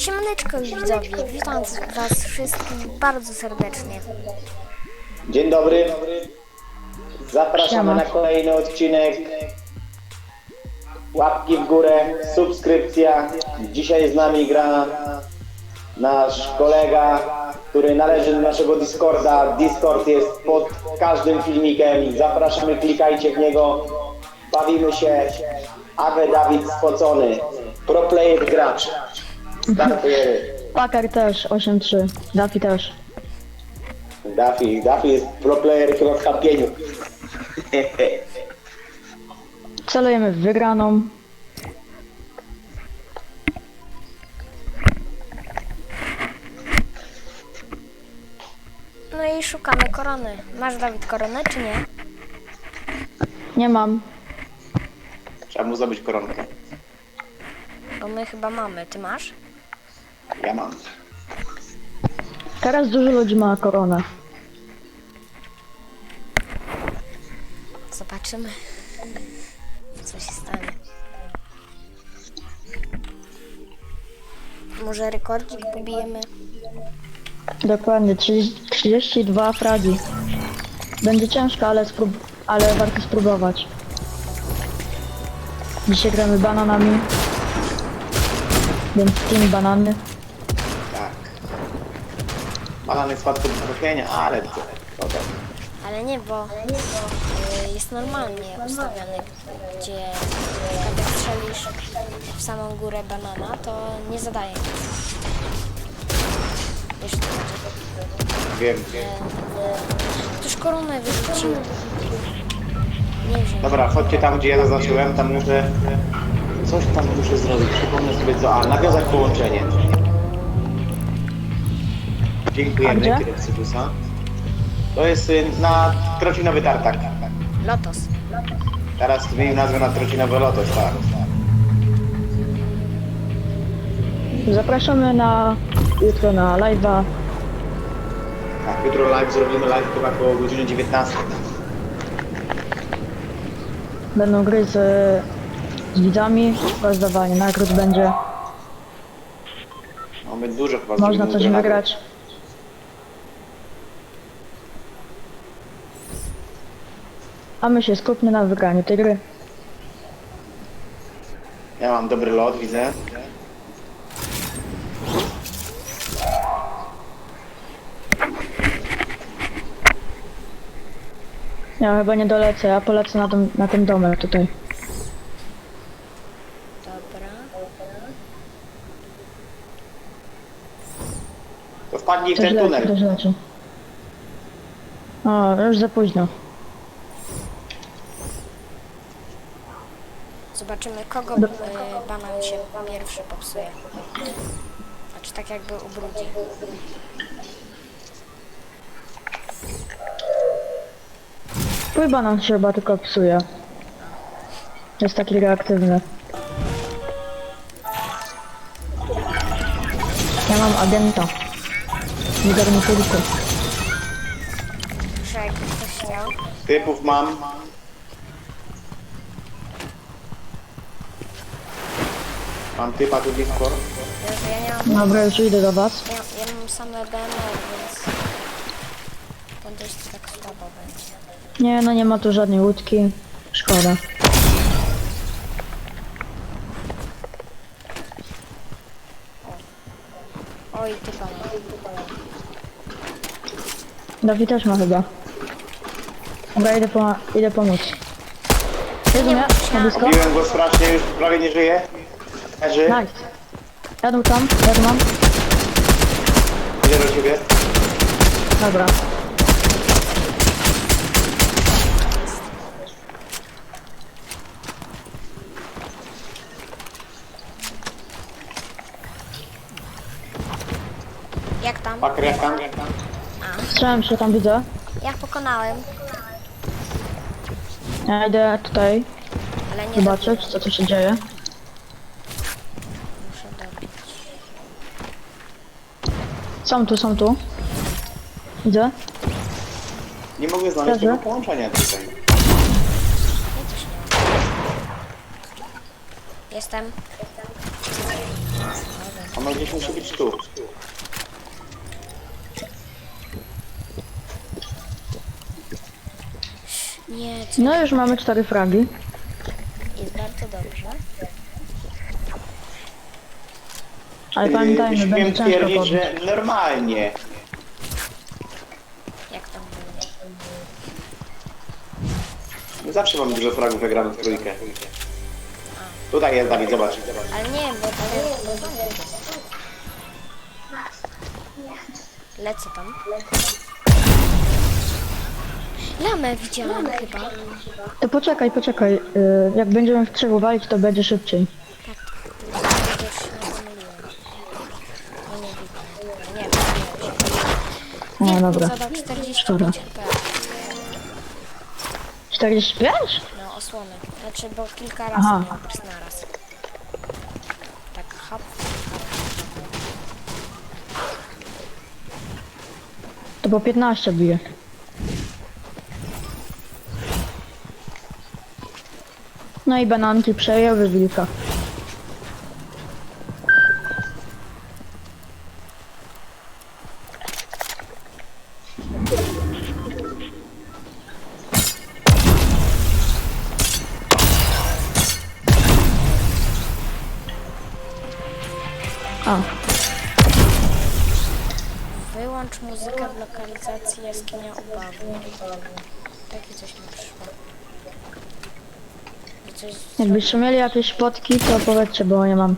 Siemaneczko widzowie, witam was wszystkich bardzo serdecznie. Dzień dobry. Zapraszamy Siema. na kolejny odcinek. Łapki w górę, subskrypcja. Dzisiaj z nami gra nasz kolega, który należy do naszego Discorda. Discord jest pod każdym filmikiem. Zapraszamy, klikajcie w niego. Bawimy się. Awe Dawid Spocony. Pro player gracz. Startujemy. Pakar też, 8-3. Dafi też. Daffy, Daffy jest pro player chyba w kampieniu. Celujemy w wygraną. No i szukamy korony. Masz Dawid koronę czy nie? Nie mam. Trzeba mu zdobyć koronkę. Bo my chyba mamy. Ty masz? Ja mam. Teraz dużo ludzi ma koronę. Zobaczymy, co się stanie. Może rekordzik pobijemy? Dokładnie, 30, 32 fragi. Będzie ciężko, ale, sprób ale warto spróbować. Dzisiaj gramy bananami. Więc team banany. Tak. Do trafienia, ale to, tak. Ale nie, bo y, jest normalnie ustawiony, gdzie na przykład jak strzelisz w samą górę banana, to nie zadaje nic. Wiesz co chodzi? Wiem, wiem. Ktoś koronę wyrzucił. Nie. Dobra, chodźcie tam, gdzie ja zaznaczyłem, tam muszę... Coś tam muszę zrobić, przypomnę sobie co. A, nawiązać połączenie. A Dziękujemy, gdzie? Kyrexybusa. To jest y, na trocinowy tartak. Lotos. Teraz zmienił nazwę na trocinowy lotos, tak. Zapraszamy na jutro na live'a. Tak, jutro live zrobimy live chyba koło godziny 19. Będą gry z, z widzami. Rozdawanie nagród będzie. Mamy dużo chyba Można zrobimy coś granatów. wygrać. A my się skupmy na wygraniu tej gry. Ja mam dobry lot, widzę. Ja chyba nie dolecę, ja polecę na, dom, na ten domek tutaj. Dobra. To wpadnij w ten leci, tunel. leci. O, już za późno. Zobaczymy, kogo y, banan się pierwszy popsuje. Znaczy tak jakby ubrudzi. Twój banan się chyba tylko psuje. Jest taki reaktywny. Ja mam agenta. W garniturku. Że jakby ktoś chciał. Typów mam. Mam typa tu. Ja, ja nie mam, Dobra, już idę do was. ja, ja mam same DMR, więc to dość tak słabo będzie. Nie, no nie ma tu żadnej łódki. Szkoda. Oj, ty banan. Dawid też ma chyba. Dobra, idę, po, idę pomóc. Jezu, mnie? Na blisko? Biłem go strasznie, już prawie nie żyje. Leży. Nice. Jadą tam, jadą mam. Idę do ciebie. Dobra. Jak tam? Paker jak tam? Strzelam się tam, widzę. Ja pokonałem, Ja idę tutaj ale nie zobaczyć, co tu się dzieje. muszę dobić. Są tu, są tu. Widzę. Nie mogę znaleźć Dobrze. tego połączenia tutaj. Ja też nie mam. Jestem. Ono gdzieś musi być tu. Nie, co No już mamy cztery fragi. jest bardzo dobrze. Ale Yy, pamiętajmy, śmiem będzie ciężko twierdzić, podnieść. że normalnie. Jak tam będzie? My zawsze mamy dużo fragów, jak gramy w trójkę. Tutaj jest Dawid, zobacz. Ale nie, bo to jest... Lecę tam. Lamę widziałam chyba. To poczekaj, poczekaj. Yy, jak będziemy w trzech walić, to będzie szybciej. Już się pomyliłem. No nie widzę. Nie, się. No dobra. Zadał 45 Szkoda. HP. 45? No, osłony. Znaczy, bo kilka razy Aha. miał przez naraz. Tak, hop. To po 15 bije. No i bananki przejęły wilka. A, Wyłącz muzykę w lokalizacji jaskinia ubawu. Takie coś mi przyszło. I coś... z- jakbyście mieli jakieś fotki, to powiedzcie, bo nie mam.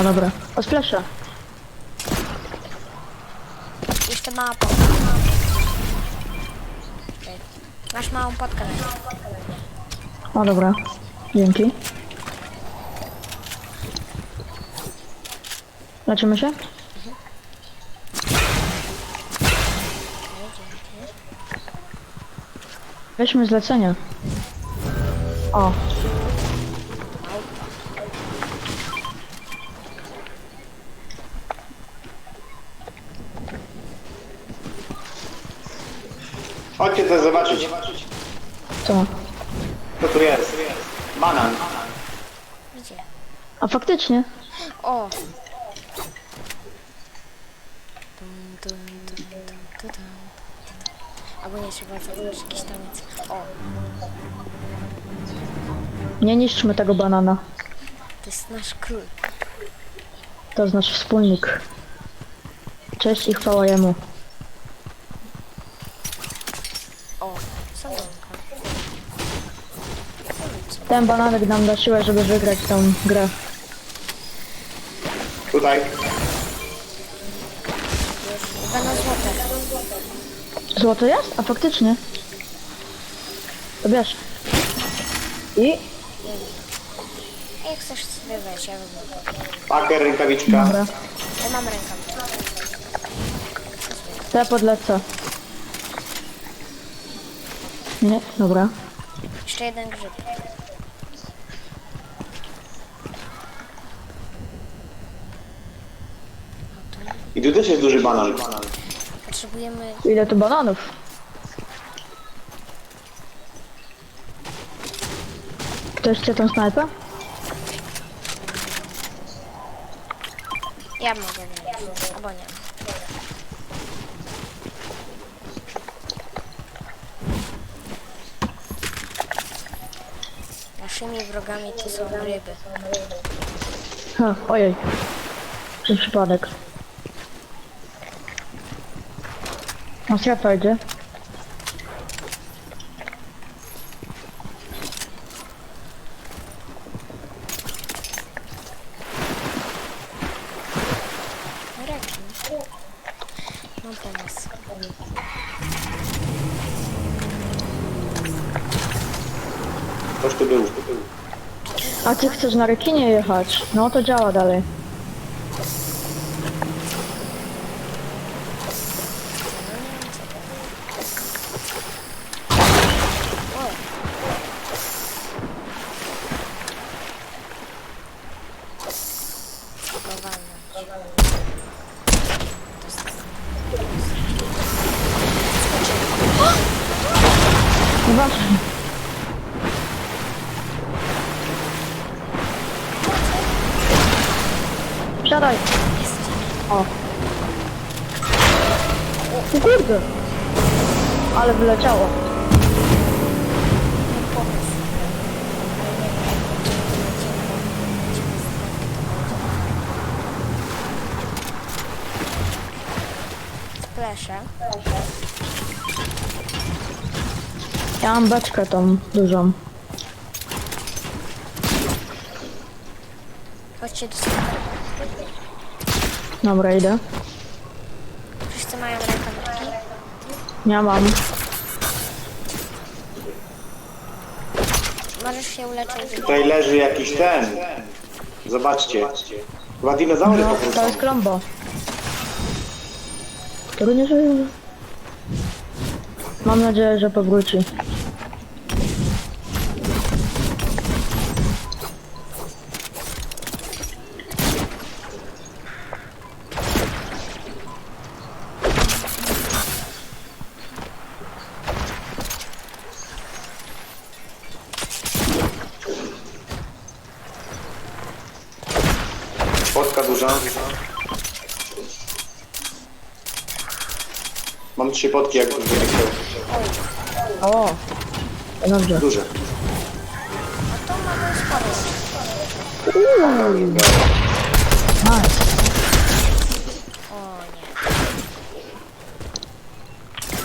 O, dobra. O, splasha. jeszcze mała podka. Masz małą podkę. O, dobra. Dzięki. Leczymy się? Weźmy zlecenie. O, Chodźcie to zobaczyć. co? Co tu jest? Banan. Gdzie? A faktycznie. O! Trzeba zagrać jakiś taniec. O! Nie niszczmy tego banana. To jest nasz król. To jest nasz wspólnik. Cześć i chwała jemu. O! Sadonka. Ten bananek nam da siłę, żeby wygrać tą grę. Tutaj. Złoto jest? A faktycznie. To bierz. I? Jak chcesz sobie weź, ja wezmę. Paker, rękawiczka. Dobra. Ja mam rękę. To ja podlecę. Nie? Dobra. Jeszcze jeden grzyb. I tu też jest duży banan. Potrzebujemy... Ile tu bananów? Ktoś chce tą snajpę? Ja mogę wziąć. Albo nie. Naszymi wrogami to są ryby. Ha, ojej. Przez przypadek. A strefa idzie. Rekin. Mam pomysł. Ktoś tu był. A ty chcesz na rekinie jechać? No to działa dalej. O! Powalnąć. Zobaczmy. Siadaj. Jest. O. O kurde. Ale wyleciało. Splesze. Ja mam beczkę tą dużą. Chodźcie do sklepu. Dobra, idę. Wszyscy mają rękawiczki. Ja mam. Możesz się uleczyć. Tutaj leży jakiś ten. Zobaczcie. Chyba dinozaury No, po prostu. to jest klombo. Który nie żyje? Mam nadzieję, że powróci. Trzy potki, jak jak chciał. O! Dobrze. Duże. No to mamy sporo. Nice. O nie.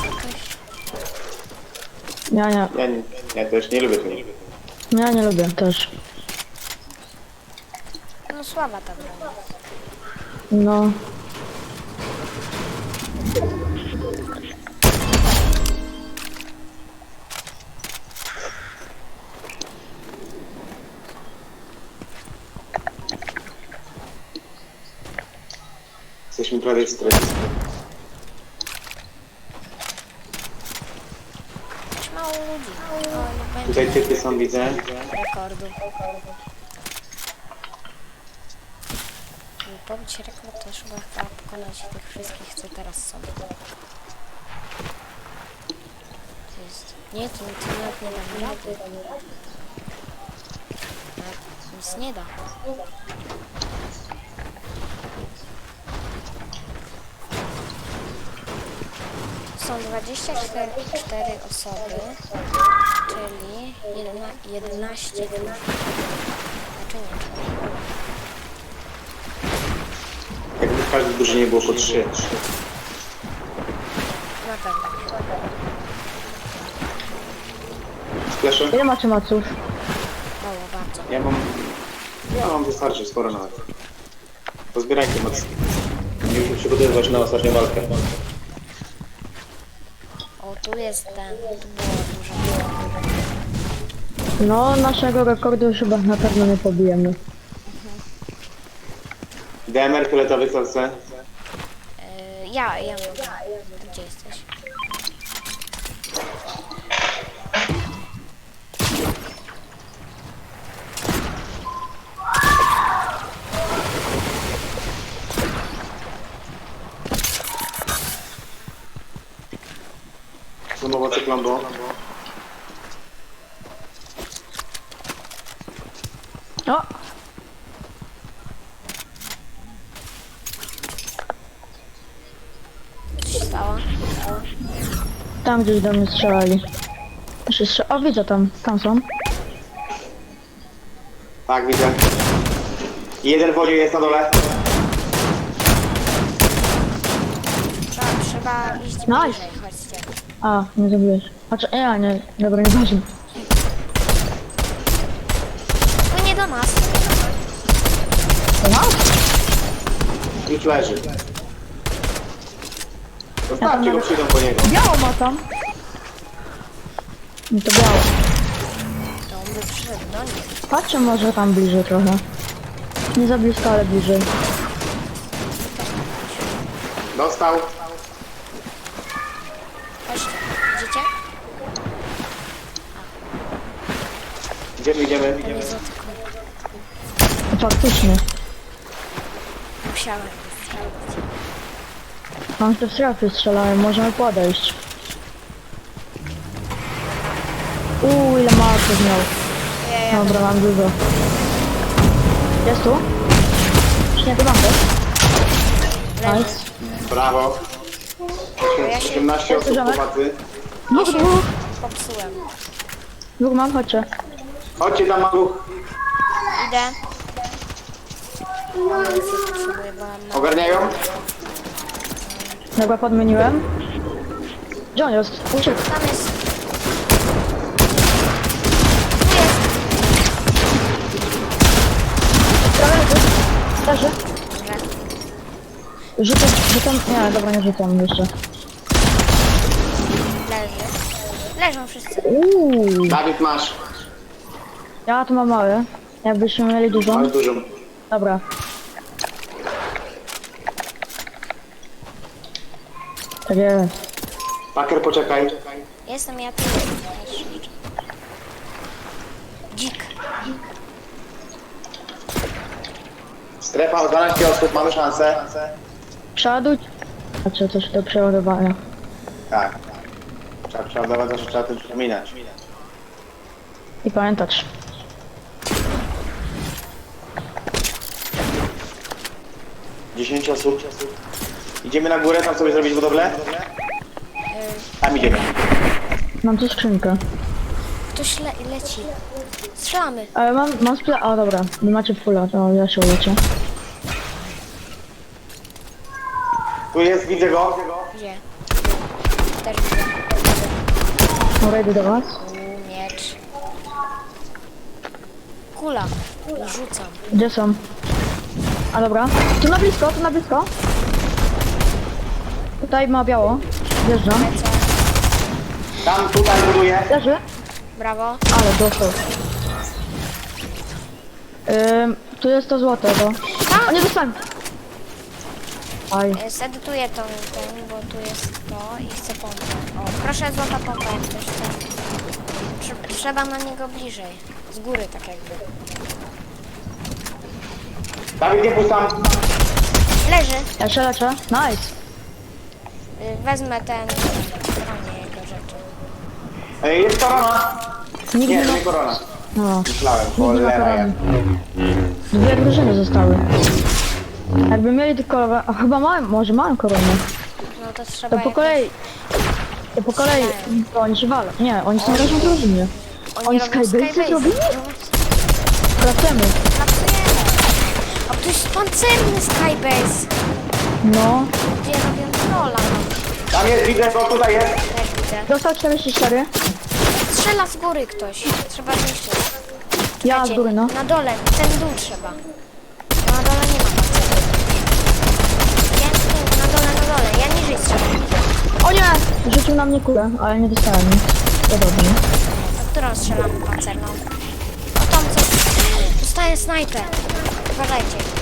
Jakoś... Ja nie, Ja, nie- ja też nie lubię tego. ja nie lubię też. No słaba ta broń. No. Prawie. Też mało ludzi. Tutaj typy są, widzę. rekordu. I pobić rekord to trzeba chyba pokonać tych wszystkich, co teraz są. To jest... Nie, to, to nawet nie da rady. Nawet nic nie da. Są 24 cztery osoby, czyli jedna, 11 Znaczy nie, Jakby w każdej drużynie było po trzy. na pewno. Spleszę? Ile macie maców? Mało bardzo. Ja mam... Ja mam wystarczy, sporo nawet. Pozbierajcie moc. Musimy przygotowywać na ostatnią walkę. Tu jest ten, tu było dużo. No, naszego rekordu już chyba na pewno nie pobijemy. DMR fioletowy, co chce? Yy, ja, ja mogę. Są owoce klombo. O! Co się stało? Tam gdzieś do mnie strzelali. Jeszcze strze- O, widzę tam. Tam są. Tak, widzę. Jeden w wodzie jest na dole. Trzeba, trzeba iść Nice. bliżej. A, nie zabiłeś. Znaczy, ja nie. Dobra, nie ważne. No nie do nas. To nas? Już leży. Zostawcie go, przyjdą po niego. Biało ma tam. No to biało. To on by przyszedł do nich. Patrzę może tam bliżej trochę. Nie za blisko, ale bliżej. Dostał. Idziemy, idziemy. On jest od No, faktycznie. Musiałem sprawdzić. Mam te strefy strzelają, możemy podejść. Uuu, ile marków miał. Ja, ja, Dobra, mam dużo. Jest tu? Śnięty mam też. Nice. Brawo. Ja się- 18 osób Bierzemy? chłopacy. Dwóch, dwóch. Popsułem. Dwóch mam, chodźcie. Chodźcie tam maluch. Idę. Amunicję potrzebuję, bo mam mało. Ogarniają? Dobra, podmieniłem. Gdzie on jest? Uciekł. Tam jest. Tu jest. Prawie leży. Leży. Dobra. Rzucam, rzucam. Nie, dobra, nie rzucam jeszcze. Leży. Leżą wszyscy. Uuu. Dawid masz. Ja tu mam małe. Jakbyśmy mieli dużą. Masz dużą. Dobra. Tak jest. Paker poczekaj. Jestem ja tu. Dzik. Strefa 12 osób, mamy szansę. Przeładuj. A czy coś do przeładowania? Tak. Trzeba przeładować, zawsze trzeba tym przypominać. I pamiętać. Dziesięć osób. Idziemy na górę, tam sobie zrobić budowlę? Tam idziemy. Mam tu skrzynkę. Ktoś le leci. Strzelamy. Ale mam, mam spla... A dobra, wy macie fulla, to ja się uleczę. Tu jest, widzę go. Gdzie? Też widzę. Dobra, idę do was. U, miecz. Kula. Rzucam. Gdzie są? A dobra. Tu na blisko, tu na blisko. Tutaj ma biało. Wjeżdżam. Lecę. Tam, tutaj buduję. Leży. Brawo. Ale dostał. Ym, tu jest to złote, bo... O, nie dostałem! Aj, E, Zedytuję tą, ten, bo tu jest to i chcę pompę. O, proszę złota pompa, jak ktoś chce. Trze- Trzeba na niego bliżej. Z góry tak jakby. Dawid, nie puść tam. Leży. się leczę. Nice. Y, Wezmę ten... bronię jego rzeczy. Ej, Jest korona. Nikt Nie, nie ma... nie korona. No, Myślałem, nikt nie ma cholera jak. korony. Dwie drużyny zostały. Jakby mieli tylko... A chyba mają, może mają koronę. No to trzeba To po jakoś- kolei... To po kolei... To oni się walą. Nie, oni są razem w drużynie. Oni, oni robią Skybase'y Skybase'y. zrobili? Pracujemy. Pracujemy. A tu jest pancerny Skybase. No. Gdzie robią trolla. Tam jest, widzę go, tutaj jest. Też widzę. Dostał 44. Strzela z góry ktoś. Trzeba zniszczyć. Ja z Czekajcie, góry, no. Na dole, ten dół trzeba. Bo na dole nie ma pancerza. Ja tu, na dole, na dole. Ja niżej strzelam. O nie! Rzucił na mnie kulę, ale nie dostałem nic. To dobrze. Na którą strzelam pancerną? O tam co? Dostaję snajpę. Uważajcie.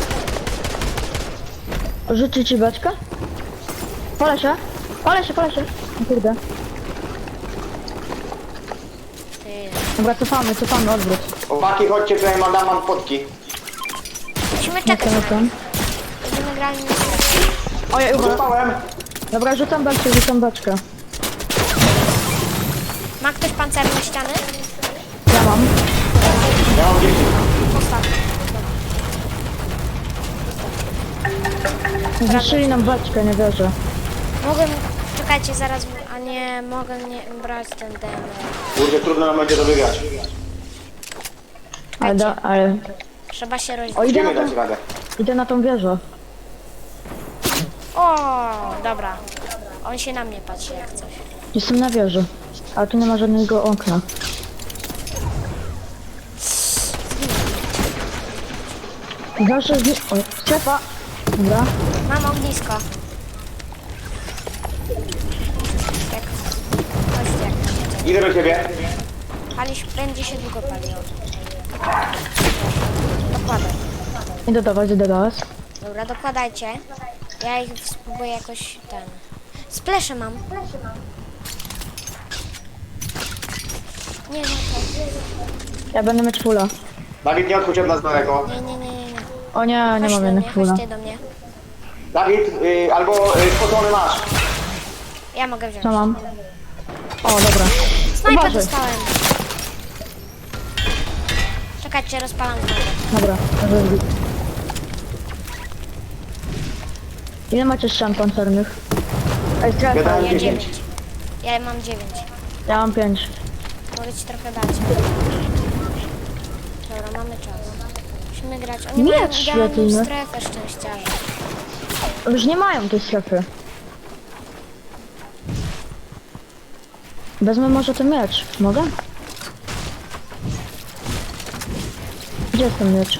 Rzuci ci beczkę? Palę się. Palę się, palę się. O kurde. Ty. Dobra, cofamy, cofamy, odwrót. Chłopaki, chodźcie tutaj, mam, dam wam fotki. Musimy czekać chcę. nich. Będziemy grali na Ojej, uważaj. Zostałem. Dobra, rzucam beczkę, rzucam beczkę. Ma ktoś pancerne ściany? Ja mam. Ja mam 10. Zniszczyli nam beczkę, nie wierzę. Mogę... Czekajcie, zaraz... A nie, mogę nie brać ten demer. Kurde, trudno nam będzie to wygrać. Ale, da, ale... Trzeba się O, rozdzielić. idę na, Musimy tą, radę. idę na tą wieżę. O, dobra. On się na mnie patrzy jak coś. Jestem na wieży. Ale tu nie ma żadnego okna. Zawsze zni... O, strefa. Dobra. Mam ognisko. Jak... Chodźcie jak. Idę do ciebie. Palisz, będzie się długo paliło. Dokładaj. Idę do was, idę do was. Dobra, dokładajcie. Ja ich spróbuję jakoś ten... Splesze mam. Nie, no to... Ja będę mieć fulla. Dawid, nie odchodź od nas daleko. Nie, nie, nie, nie. nie. O nie, nie mam do jednych mnie, fulla. chodźcie do mnie. Dawid, y, albo y, spocony masz. Ja mogę wziąć. Co mam? O, dobra. Snajpę Uważaj. dostałem. Czekajcie, rozpalam znowu. Dobra, git. Ile macie strzał pancernych? Ej, strefa. Gadałem Ja 10. 9. Ja mam 9. Ja mam 5. Mogę ci trochę dać. Dobra, mamy czas. Musimy grać. Oni Miecz mają idealną strefę szczęściarza. Już nie mają tej strefy. Wezmę może ten miecz. Mogę? Gdzie jest ten miecz?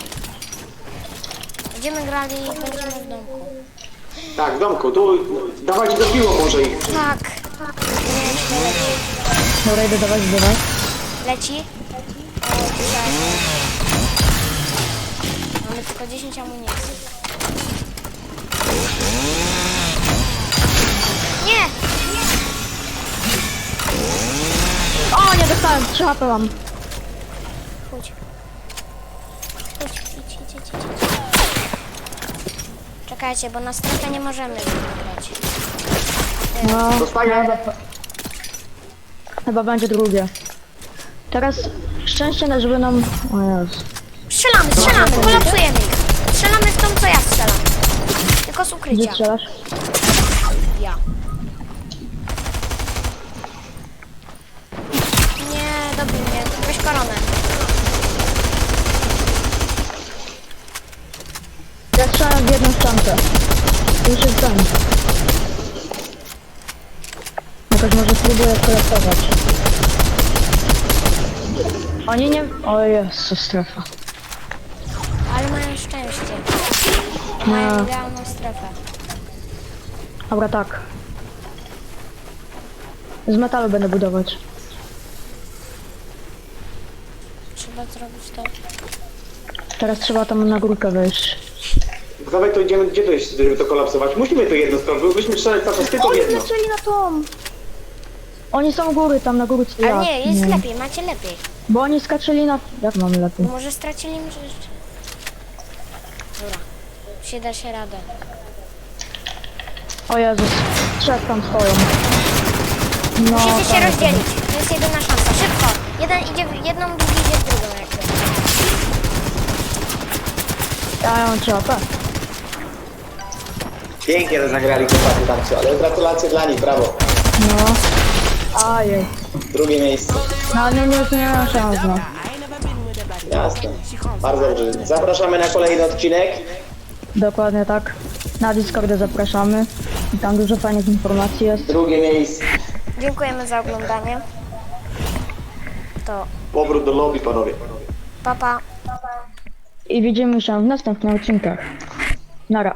Będziemy grali i będziemy w domku. Tak, w domku, tu dawać do piło może ich. Tak. Mieliśmy leci. Dobra, idę dawać, dawać. Leci. O, tutaj. Mamy tylko 10 amunicji. Nie! O, nie dostałem! 3 HP mam. Chodź. Chodź, idź, idź, idź, idź. Czekajcie, bo na strefę nie możemy grać. No, Dostaję. chyba, chyba będzie drugie. Teraz szczęście, na- żeby nam... O Jezu. Strzelamy, strzelamy, kolapsujemy ich. Strzelamy w tą, co ja strzelam. Tylko z Gdzie ukrycia. strzelasz? Ja. Nie, dobij mnie. Weź koronę. Ja strzelam w jedną ściankę. Już jest ten. Jakoś kolektować. Oni nie... O Jezu, strefa. Ale mają szczęście. Mają idealną strefę. Dobra, tak. Z metalu będę budować. Trzeba zrobić to. Teraz trzeba tam na górkę wejść. Dawaj to idziemy, gdzie to jest, żeby to kolapsować? Musimy to jedno sprawdzić, byśmy strzelać cały czas tylko w Oni jedno. zaczęli na tom! Oni są u góry, tam na górce. Ale ja. nie, jest lepiej, macie lepiej. Bo oni skaczyli na... Jak mamy lepiej? Może stracili im rzeczy. Dobra. Się da się radę. O Jezus, trzech tam stoją. No, Musicie się rozdzielić. To jest jedyna szansa. Szybko. Jeden idzie w jedną, drugi idzie w drugą jakby. Ja mam 3 AP. Pięknie to zagrali chłopaki tam co, ale gratulacje dla nich, brawo. No. Ajej. Drugie miejsce. No nie, nie, nie mam szans, no. Jasne. Bardzo dobrze. Zapraszamy na kolejny odcinek. Dokładnie tak. Na Discordę zapraszamy. I tam dużo fajnych informacji jest. Drugie miejsce. Dziękujemy za oglądanie. To Powrót do lobby, panowie. papa. I widzimy się w następnych odcinkach. Nara.